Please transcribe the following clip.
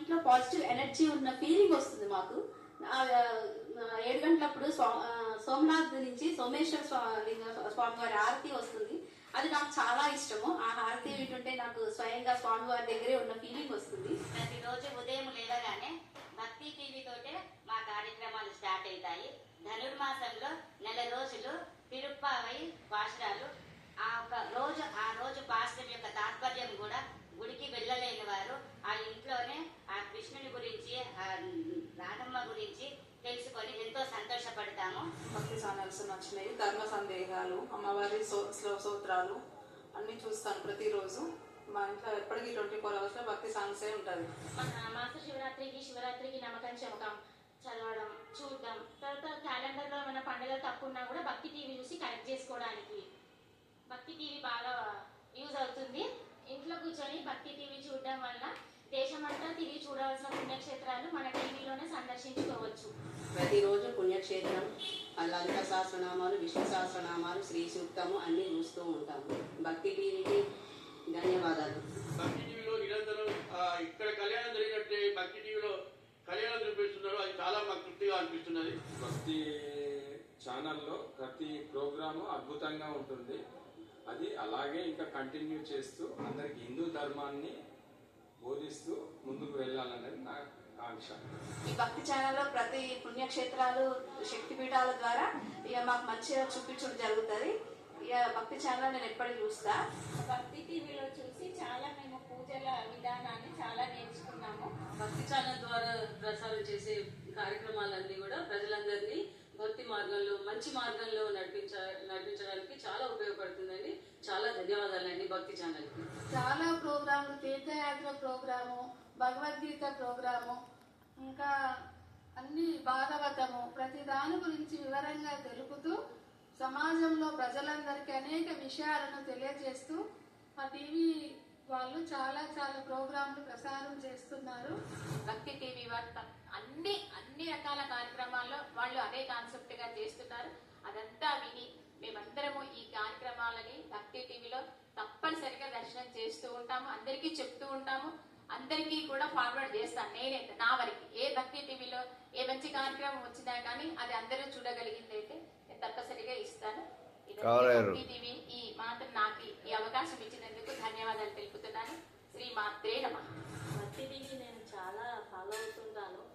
ఇంట్లో positive energy ఉన్న feeling వస్తుంది మాకు. ఏడు గంటలప్పుడు సోమనాథ్ నుంచి సోమేశ్వర స్వామి వారి హారతి వస్తుంది. అది నాకు చాలా ఇష్టము. ఆ హారతి వింటుంటే నాకు స్వయంగా స్వామి వారి దగ్గరే ఉన్న ఫీలింగ్ వస్తుంది. ప్రతిరోజు ఉదయం లేవగానే భక్తి టీవీ తోటే మా కార్యక్రమాలు స్టార్ట్ అవుతాయి. ధనుర్మాసంలో నెల రోజులు తిరుప్పావై పాశురాలు ఆ ఒక రోజు ఆ రోజు పాశురం యొక్క తాత్పర్యం కూడా గుడికి వెళ్ళలేని వారు ఆ ఇంట్లోనే ఆ కృష్ణుని గురించి ఆ రాధమ్మ గురించి తెలుసుకొని ఎంతో సంతోషపడతాము. భక్తి ఛానల్స్ నచ్చినాయి ధర్మ సందేహాలు అమ్మవారి శ్లో సూత్రాలు అన్ని చూస్తాను ప్రతిరోజు. మా ఇంట్లో ఎప్పటికీ ట్వంటీ ఫోర్ అవర్స్లో భక్తి సాంగ్సే ఉంటుంది. మాస శివరాత్రికి శివరాత్రికి నమ్మకం చమకం చదవడం చూడడం తర్వాత క్యాలెండర్లో మన పండుగలు తప్పున్నా కూడా భక్తి టీవీ చూసి కరెక్ట్ చేసుకోవడానికి. భక్తి టీవీ బాగా యూజ్ అవుతుంది. ఇంట్లో కూర్చొని భక్తి టీవీ చూడడం వల్ల దేశమంతా తిరిగి చూడవలసిన పుణ్యక్షేత్రాలు మన టీవీలోనే సందర్శించుకోవచ్చు ప్రతిరోజు పుణ్యక్షేత్రం లలిత సహస్రనామాలు విష్ణు సహస్రనామాలు శ్రీ సూక్తము అన్ని చూస్తూ ఉంటాము. భక్తి టీవీకి ధన్యవాదాలు. భక్తి టీవీలో నిరంతరం ఆ, ఇక్కడ కళ్యాణం జరిగినట్టే భక్తి టీవీలో కళ్యాణం చూపిస్తున్నారు. అది చాలా మాకు తృప్తిగా అనిపిస్తున్నది. భక్తి ఛానల్లో ప్రతి ప్రోగ్రాము అద్భుతంగా ఉంటుంది. అది అలాగే ఇంకా కంటిన్యూ చేస్తూ అందరికి హిందూ ధర్మాన్ని ఈ భక్తి ఛానల్లో ప్రతి పుణ్యక్షేత్రాలు శక్తిపీఠాల ద్వారా ఇక మాకు మంచిగా చూపించడం జరుగుతుంది. ఇక భక్తి ఛానల్ నేను ఎప్పటికీ చూస్తా. భక్తి టీవీలో చూసి చాలా మేము పూజల విధానాన్ని చాలా నేర్చుకున్నాము. భక్తి ఛానల్ ద్వారా ప్రసారం చేసే కార్యక్రమాలన్నీ కూడా ప్రజలందరినీ భక్తి మార్గంలో మంచి మార్గంలో నడిపించ నడిపించడానికి చాలా ఉపయోగపడుతుందండి. చాలా ధన్యవాదాలండి భక్తి ఛానల్కి. చాలా ప్రోగ్రాములు తీర్థయాత్ర ప్రోగ్రాము భగవద్గీత ప్రోగ్రాము ఇంకా అన్ని భాగవతము ప్రతి దాని గురించి వివరంగా తెలుపుతూ సమాజంలో ప్రజలందరికీ అనేక విషయాలను తెలియజేస్తూ మా టీవీ వాళ్ళు చాలా చాలా ప్రోగ్రాంలు ప్రసారం చేస్తున్నారు. భక్తి టీవీ వార్త అన్ని అన్ని రకాల కార్యక్రమాల్లో వాళ్ళు అదే కాన్సెప్ట్గా చేస్తున్నారు. అదంతా విని మేమందరము ఈ కార్యక్రమాలని భక్తి టీవీలో తప్పనిసరిగా దర్శనం చేస్తూ ఉంటాము. అందరికీ చెప్తూ ఉంటాము. అందరికీ కూడా ఫార్వర్డ్ చేస్తాను. నేనే నా వరకు. ఏ భక్తి టీవీలో ఏ మంచి కార్యక్రమం వచ్చినా కానీ అది అందరూ చూడగలిగింది అయితే నేను తప్పనిసరిగా ఇస్తాను. ఇది భక్తి టీవీ ఈ మాత్రం నాకు ఈ అవకాశం ఇచ్చినందుకు ధన్యవాదాలు తెలుపుతున్నాను. శ్రీ మాత్రే నమః. భక్తి టీవీ నేను చాలా ఫాలో అవుతుంటాను.